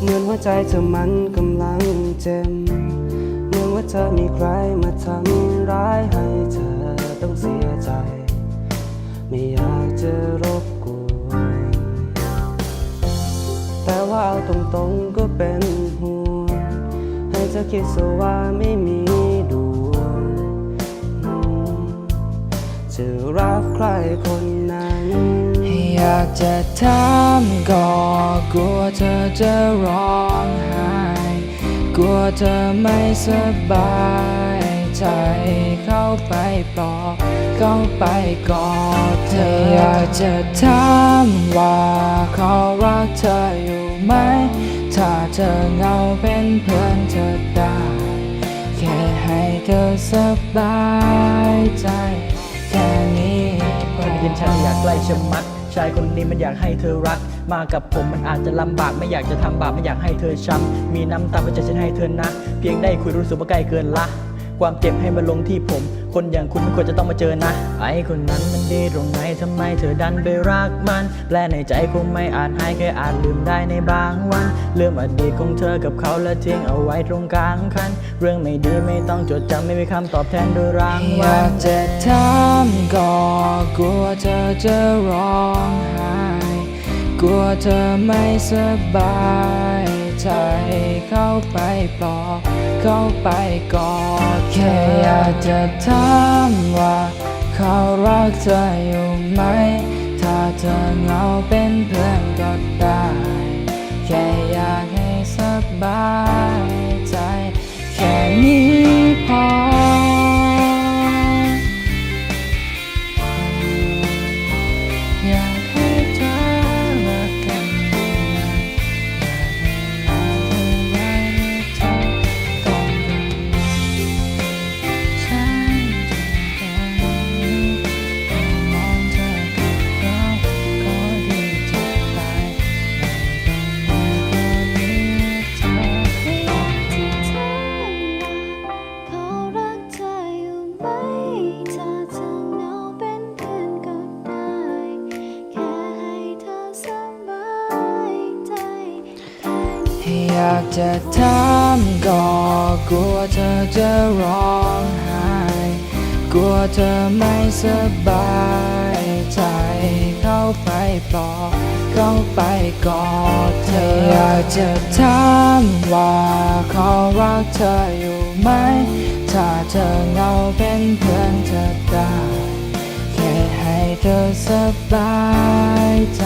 เหมือนหัวใจเธอมันกำลังเจ็บเหมือนว่าเธอมีใครมาทำร้ายให้เธอต้องเสียใจ ไม่อยากจะรบกวนแต่ว่าเอาตรงๆก็เป็นห่วงให้เธอคิดซะว่าไม่มีดวงอืมจะรักใครคนนั้น อยากจะถามก็ กลัวเธอจะร้องไห้กลัวเธอไม่สบายใจเข้าไปปลอบเข้าไปกอดเธออยากจะถามว่าเขารักเธออยู่ไหม ถ้าเธอเงาเป็นเพื่อนเธอได้แค่ให้เธอสบายใจ แค่นี้เธอได้ยินฉันอยากใกล้ชะมัด ชายคนนี้มันอยากให้เธอรัก มากับผมมันอาจจะลำบากไม่อยากจะทำบาปไม่อยากให้เธอช้ำมีน้ำตาประจะฉันให้เธอนะ เพียงได้คุยรู้สึกว่าใกล้เกินละความเจ็บให้มาลงที่ผม คนอย่างคุณไม่ควรจะต้องมาเจอนะ ไอ้คนนั้นมันดีตรงไหนทำไมเธอดันไปรักมัน แปลในใจคงไม่อาจหายแค่อาจลืมได้ในบางวันเรื่องอดีตของเธอกับเขาและทิ้งเอาไว้ตรงกลางคัน เรื่องไม่ดีไม่ต้องจดจำไม่มีคำตอบแทนโดยรางวัยากจะถามก็กลัวเธอจะรอ ลัวเธอไม่สบายใจเข้าไปปลอบเข้าไปกอดแค่อยากจะถามว่า เขารักเธออยู่ไหม ถ้าเธอเหงาเป็นเพื่อนก็ได้ แค่อยากให้สบาย อยากจะถามก็กลัวเธอจะร้องไห้ กลัวเธอไม่สบายใจ เข้าไปปลอบเข้าไปกอดเธออยากจะถามว่าเขารักเธออยู่ไหม ถ้าเธอเหงาเป็นเพื่อนเธอได้แค่ให้เธอสบายใจ